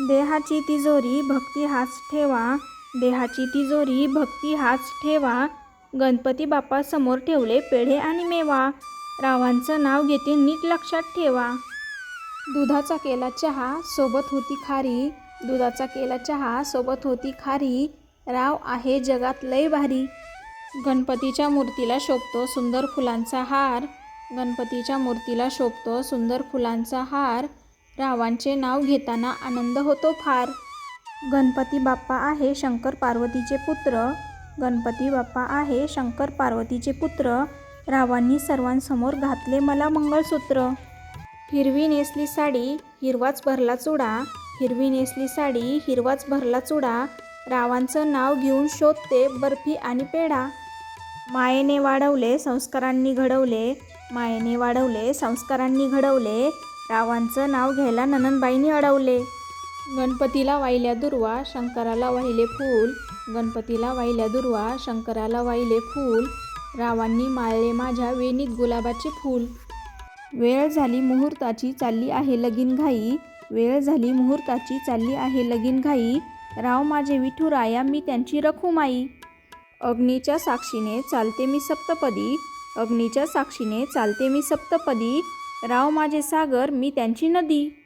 देहाची तिजोरी भक्ती हाच ठेवा. देहाची तिजोरी भक्ती हाच ठेवा. गणपती बाप्पा समोर ठेवले पेढे आणि मेवा. रावांचं नाव घेते नीट लक्षात ठेवा. दुधाचा केला चहा सोबत होती खारी. दुधाचा केला चहा सोबत होती खारी. राव आहे जगात लय भारी. गणपतीच्या मूर्तीला शोभतो सुंदर फुलांचा हार. गणपतीच्या मूर्तीला शोभतो सुंदर फुलांचा हार. रावांचे नाव घेताना आनंद होतो फार. गणपती बाप्पा आहे शंकर पार्वतीचे पुत्र. गणपती बाप्पा आहे शंकर पार्वतीचे पुत्र. रावांनी सर्वांसमोर घातले मला मंगळसूत्र. हिरवी नेसली साडी हिरवाच भरला चुडा. हिरवी नेसली साडी हिरवाच भरला चुडा. रावांचं नाव घेऊन शोधते बर्फी आणि पेढा. मायेने वाढवले संस्कारांनी घडवले. मायेने वाढवले संस्कारांनी घडवले. रावांचं नाव घ्यायला ननंदबाईंनी अडवले. गणपतीला वाहिल्या दुर्वा शंकराला वाहिले फूल. गणपतीला वाहिल्या दुर्वा शंकराला वाहिले फूल. रावांनी माळले माझ्या वेणीत गुलाबाचे फूल. वेळ झाली मुहूर्ताची चालली आहे लगीन घाई. वेळ झाली मुहूर्ताची चालली आहे लगीन घाई. राव माझे विठुराया मी त्यांची रखुमाई अग्नीच्या साक्षीने चालते मी सप्तपदी. अग्नीच्या साक्षीने चालते मी सप्तपदी. राव माझे सागर मी त्यांची नदी.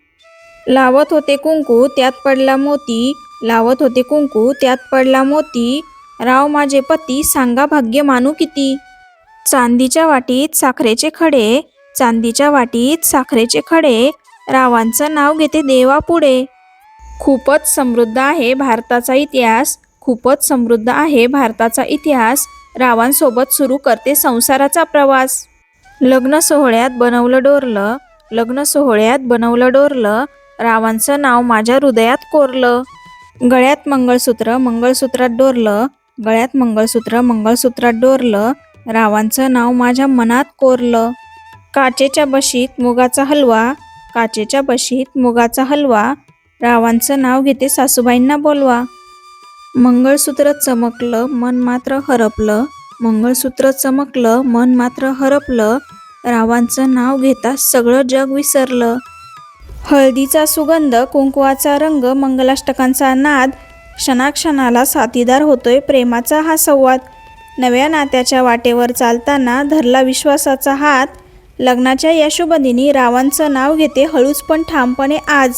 लावत होते कुंकू त्यात पडला मोती. लावत होते कुंकू त्यात पडला मोती. राव माझे पती सांगा भाग्य मानू किती? चांदीच्या वाटीत साखरेचे खडे. चांदीच्या वाटीत साखरेचे खडे. रावांचं नाव घेते देवापुढे. खूपच समृद्ध आहे भारताचा इतिहास. खूपच समृद्ध आहे भारताचा इतिहास. रावांसोबत सुरू करते संसाराचा प्रवास. लग्न सोहळ्यात बनवलं डोरलं. लग्न सोहळ्यात बनवलं डोरलं. रावांचं नाव माझ्या हृदयात कोरलं. गळ्यात मंगळसूत्र मंगळसूत्रात डोरलं. गळ्यात मंगळसूत्र मंगळसूत्रात डोरलं. रावांचं नाव माझ्या मनात कोरलं. काचेच्या बशीत मुगाचा हलवा. काचेच्या बशीत मुगाचा हलवा. रावांचं नाव घेते सासूबाईंना बोलवा. मंगळसूत्र चमकलं मन मात्र हरपलं. मंगळसूत्र चमकलं मन मात्र हरपलं. रावांचं नाव घेता सगळं जग विसरलं. हळदीचा सुगंध कुंकवाचा रंग मंगलाष्टकांचा नाद क्षणाक्षणाला साथीदार होतोय प्रेमाचा हा संवाद. नव्या नात्याच्या वाटेवर चालताना धरला विश्वासाचा हात. लग्नाच्या या शुभदिनी रावांचं नाव घेते हळूच पण ठामपणे आज.